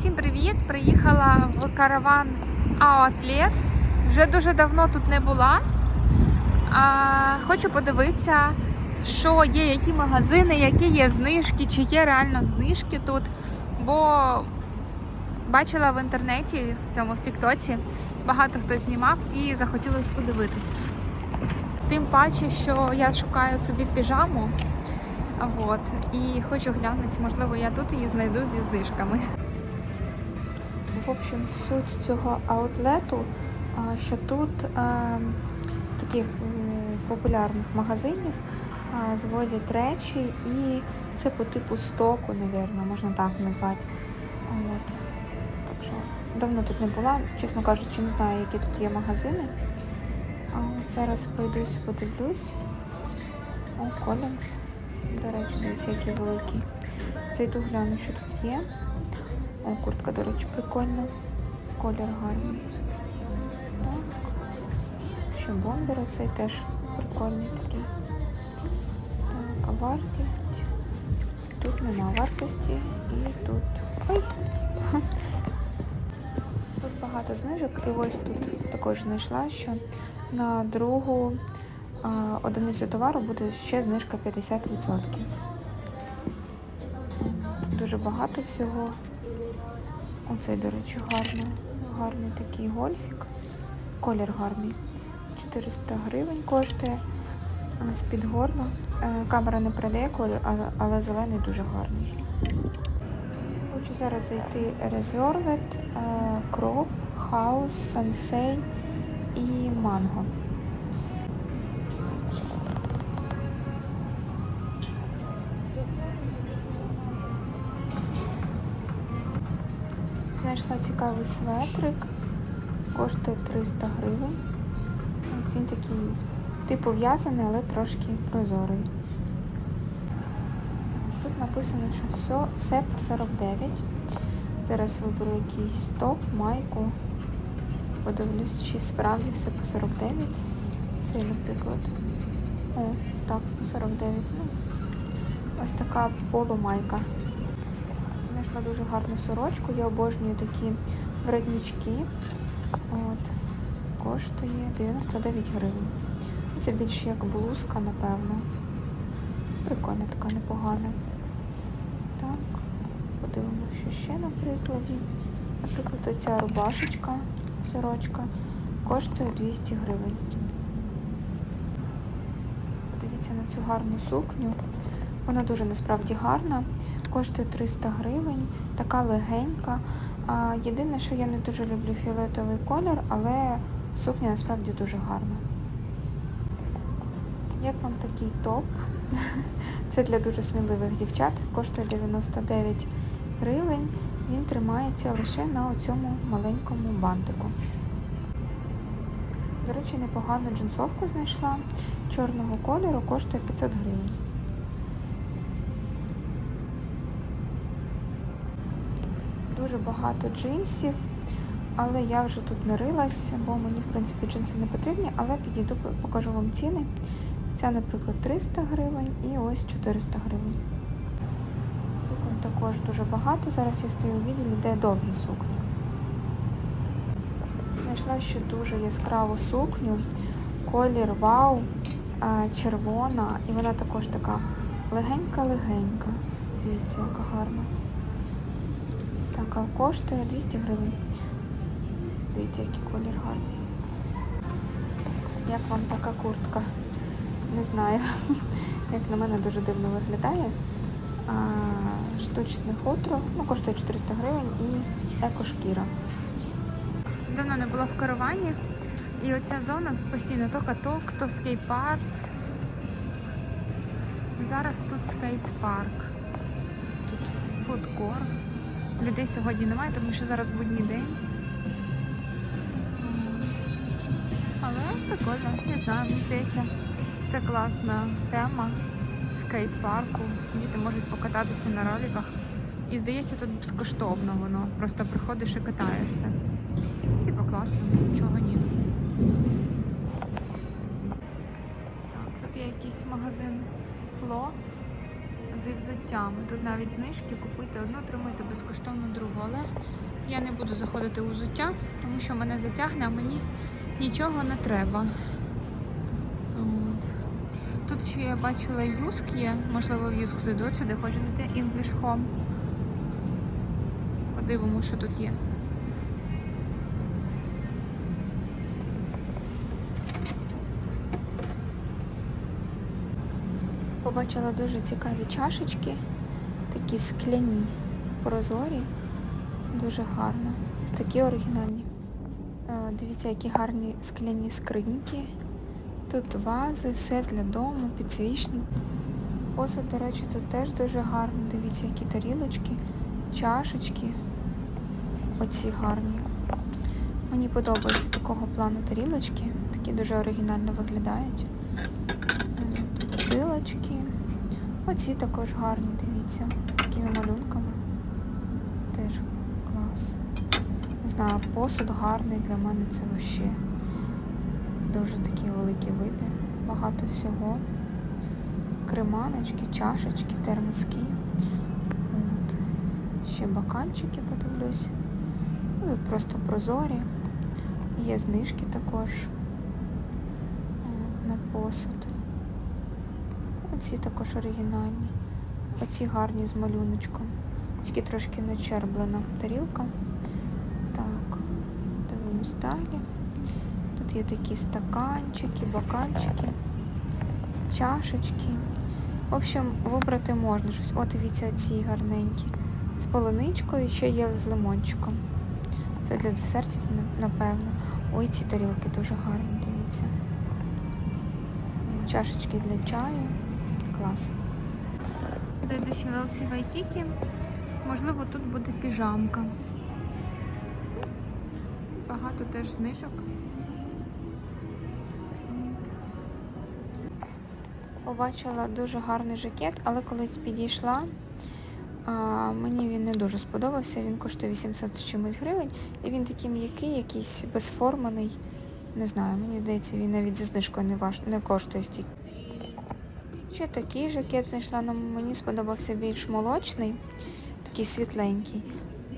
Всім привіт! Приїхала в караван Аутлет. Вже дуже давно тут не була. А, хочу подивитися, що є, які магазини, які є знижки, чи є реально знижки тут. Бо бачила в інтернеті, в цьому в Тіктоці, багато хто знімав і захотілося подивитись. Тим паче, що я шукаю собі піжаму. Вот. І хочу глянути, можливо, я тут її знайду зі знижками. В общем, суть цього аутлету, що тут з таких е, популярних магазинів звозять речі, і це по типу стоку, напевно, можна так назвати. От. Так що давно тут не була, чесно кажучи, не знаю, які тут є магазини. От зараз пройдусь, подивлюсь. О, Колінс. До речі, який великий. Цей йду гляну, що тут є. О, куртка, до речі, прикольна. Колір гарний. Так. Ще бомбер оцей теж прикольний такий. Так, а вартість. Тут нема вартості і тут. Ой! Тут багато знижок, і ось тут також знайшла, що на другу а, одиницю товару буде ще знижка 50%. Тут дуже багато всього. Оцей, до речі, гарний, гарний такий гольфік. Колір гарний. 400 гривень коштує з-під горла. Е, Камера не передає колір, але, зелений дуже гарний. Хочу зараз зайти Reserved, Кроп, Хаус, Сансей і Манго. Знайшла цікавий светрик, коштує 300 гривень. Ось він такий типу в'язаний, але трошки прозорий. Тут написано, що все, все по 49. Зараз виберу якийсь топ, майку. Подивлюсь, чи справді все по 49. Цей, наприклад. О, так, по 49. Ну, ось така полумайка. Знайшла дуже гарну сорочку. Я обожнюю такі воротнички. От. Коштує 99 гривень. Це більше як блузка, напевно. Прикольна така непогана. Так, подивимося, що ще на прикладі. Наприклад, оця рубашечка, сорочка, коштує 200 гривень. Подивіться на цю гарну сукню. Вона дуже насправді гарна. Коштує 300 гривень, така легенька. Єдине, що я не дуже люблю фіолетовий колір, але сукня насправді дуже гарна. Як вам такий топ? Це для дуже сміливих дівчат. Коштує 99 гривень. Він тримається лише на цьому маленькому бантику. До речі, непогану джинсовку знайшла чорного кольору, коштує 500 гривень. Дуже багато джинсів, але я вже тут не бо мені, в принципі, джинси не потрібні, але підійду, покажу вам ціни. Ця, наприклад, 300 гривень і ось 400 гривень. Суконь також дуже багато. Зараз я стою у відділі, де довгі сукні. Знайшла ще дуже яскраву сукню, колір вау, червона, і вона також така легенька-легенька. Дивіться, яка гарна. Така коштує 200 гривень. Дивіться, який колір гарний. Як вам така куртка? Не знаю. Як на мене дуже дивно виглядає. Штучне хутро, ну, коштує 400 гривень і екошкіра. Давно не була в каравані. І оця зона тут постійно то каток, то скейт-парк. Зараз тут скейт-парк. Тут фудкор. Людей сьогодні немає, тому що зараз будній день. Але прикольно, не знаю, мені здається, це класна тема скейт-парку. Діти можуть покататися на роликах. І здається, тут безкоштовно воно. Просто приходиш і катаєшся. Типа класно, нічого ні. Так, тут є якийсь магазин Фло зі взуттями. Тут навіть знижки купуйте одну, отримуйте безкоштовно другу. Але Я не буду заходити у взуття, тому що мене затягне, а мені нічого не треба. От. Тут ще я бачила юск є, можливо, в юск зайду сюди, хочу зайти English Home. Подивимо, що тут є. Побачила дуже цікаві чашечки, такі скляні, прозорі, дуже гарно. Ось такі оригінальні. Е, Дивіться, які гарні скляні скриньки. Тут вази, все для дому, підсвічник. Посуд, до речі, тут теж дуже гарний. Дивіться, які тарілочки, чашечки. Оці гарні. Мені подобаються такого плану тарілочки. Такі дуже оригінально виглядають. М, Оці також гарні, дивіться, з такими малюнками. Теж клас. Не знаю, посуд гарний для мене це взагалі. Дуже такий великий вибір. Багато всього. Креманочки, чашечки, термоски. От. Ще баканчики подивлюсь. Ну, Тут просто прозорі. Є знижки також От, на посуд. Оці також оригінальні. Оці гарні з малюночком. Тільки трошки начерблена тарілка. Так, дивимось далі. Тут є такі стаканчики, бокальчики, чашечки. В общем, вибрати можна щось. От дивіться, оці гарненькі. З полуничкою ще є з лимончиком. Це для десертів, напевно. Ой, ці тарілки дуже гарні, дивіться. Чашечки для чаю. Клас. Зайду ще в LC Вайтікі. Можливо, тут буде піжамка. Багато теж знижок. Побачила дуже гарний жакет, але коли підійшла, мені він не дуже сподобався. Він коштує 800 з чимось гривень, і він такий м'який, якийсь безформаний. Не знаю, мені здається, він навіть зі знижкою не, важ... не коштує стільки. Ще такий жакет знайшла, але мені сподобався більш молочний, такий світленький.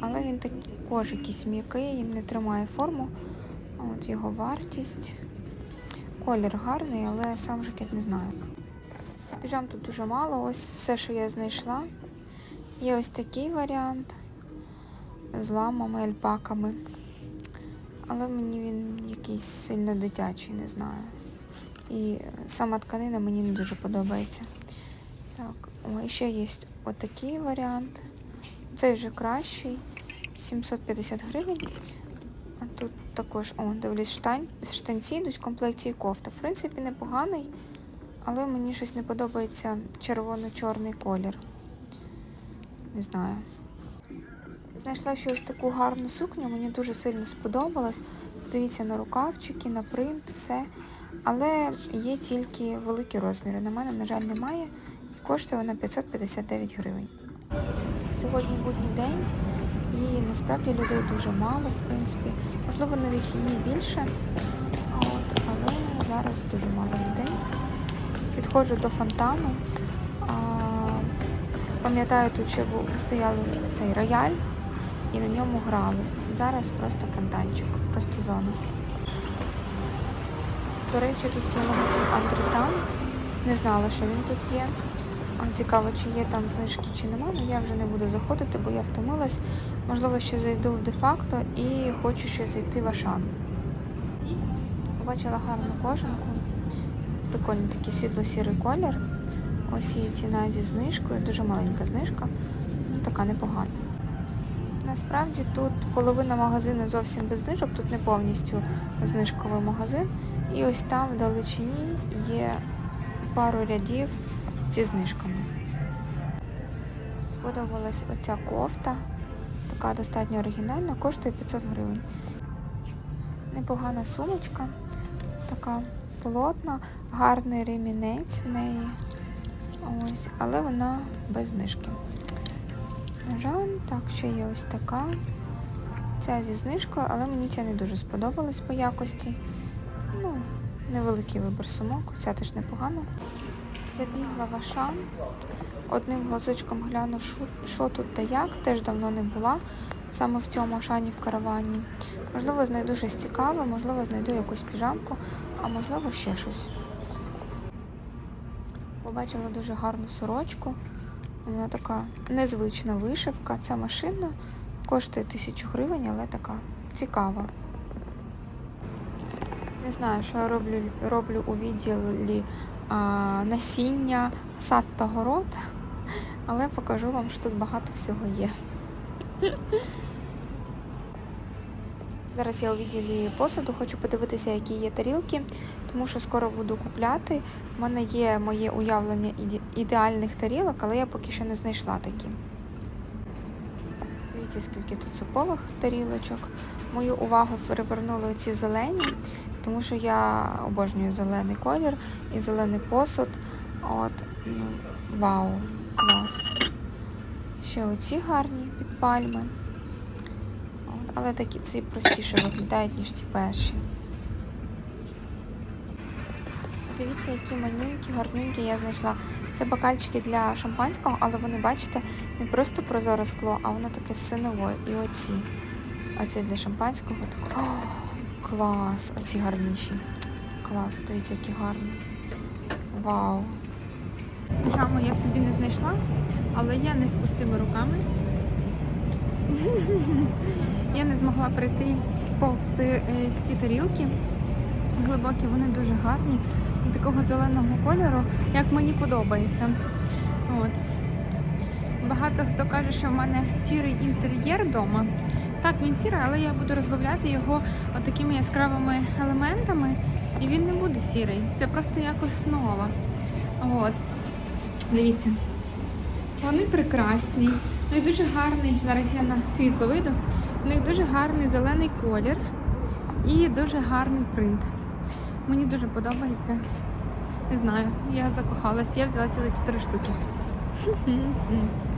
Але він також якийсь м'який, не тримає форму. От його вартість. Колір гарний, але сам жакет не знаю. Піжам тут дуже мало, ось все, що я знайшла. Є ось такий варіант з ламами, альпаками. Але мені він якийсь сильно дитячий, не знаю. І сама тканина мені не дуже подобається. Так, о, ще є отакий варіант. Цей вже кращий. 750 гривень. А тут також, о, дивлюсь, штань, штанці йдуть в комплекті і кофта. В принципі, непоганий, але мені щось не подобається червоно-чорний колір. Не знаю. Знайшла ще ось таку гарну сукню, мені дуже сильно сподобалось. Дивіться на рукавчики, на принт, все. Але є тільки великі розміри. На мене, на жаль, немає. І коштує вона 559 гривень. Сьогодні будній день, і насправді людей дуже мало, в принципі. Можливо, на вихідні більше, от, але зараз дуже мало людей. Підходжу до фонтану. Пам'ятаю, тут ще стояли цей рояль і на ньому грали. Зараз просто фонтанчик, просто зона. До речі, тут є магазин Андретан. Не знала, що він тут є. Цікаво, чи є там знижки, чи нема, але я вже не буду заходити, бо я втомилась. Можливо, ще зайду в де-факто і хочу ще зайти в Ашан. Побачила гарну кожанку. Прикольний такий світло-сірий колір. Ось її ціна зі знижкою, дуже маленька знижка, ну така непогана. Насправді тут половина магазину зовсім без знижок, тут не повністю знижковий магазин. І ось там в далечині є пару рядів зі знижками. Сподобалась оця кофта, така достатньо оригінальна, коштує 500 гривень. Непогана сумочка, така плотна, гарний ремінець в неї. Ось, але вона без знижки. На жаль, так, ще є ось така. Ця зі знижкою, але мені ця не дуже сподобалась по якості. Невеликий вибір сумок, ця теж непогана. Забігла в. Одним глазочком гляну, що, тут та як, теж давно не була. саме в цьому Ашані в каравані. Можливо, знайду щось цікаве, можливо, знайду якусь піжамку, а можливо, ще щось. Побачила дуже гарну сорочку. Вона така незвична вишивка. Ця машина коштує тисячу гривень, але така цікава. Не знаю, що я роблю, роблю у відділі а, насіння, сад та город, але покажу вам, що тут багато всього є. Зараз я у відділі посуду, хочу подивитися, які є тарілки, тому що скоро буду купляти. У мене є моє уявлення ідеальних тарілок, але я поки що не знайшла такі. Дивіться, скільки тут супових тарілочок. Мою увагу перевернули оці зелені, тому що я обожнюю зелений колір і зелений посуд. От, ну, вау, клас. Ще оці гарні під пальми. От, але такі ці простіше виглядають, ніж ті перші. Дивіться, які манюнькі, гарнюнькі я знайшла. Це бокальчики для шампанського, але вони, бачите, не просто прозоре скло, а воно таке з. І оці. Оці для шампанського тако. О, клас! Оці гарніші. Клас, дивіться, які гарні. Вау! Піжаму я собі не знайшла, але я не з пустими руками. Я не змогла пройти повз е, ці тарілки. Глибокі, вони дуже гарні. І такого зеленого кольору, як мені подобається. От. Багато хто каже, що в мене сірий інтер'єр вдома. Так, він сірий, але я буду розбавляти його такими яскравими елементами, і він не буде сірий. Це просто як основа. От. Дивіться. Вони прекрасні. У них дуже гарний, зараз я на світло вийду. У них дуже гарний зелений колір і дуже гарний принт. Мені дуже подобається. Не знаю, я закохалась, я взяла цілих 4 штуки.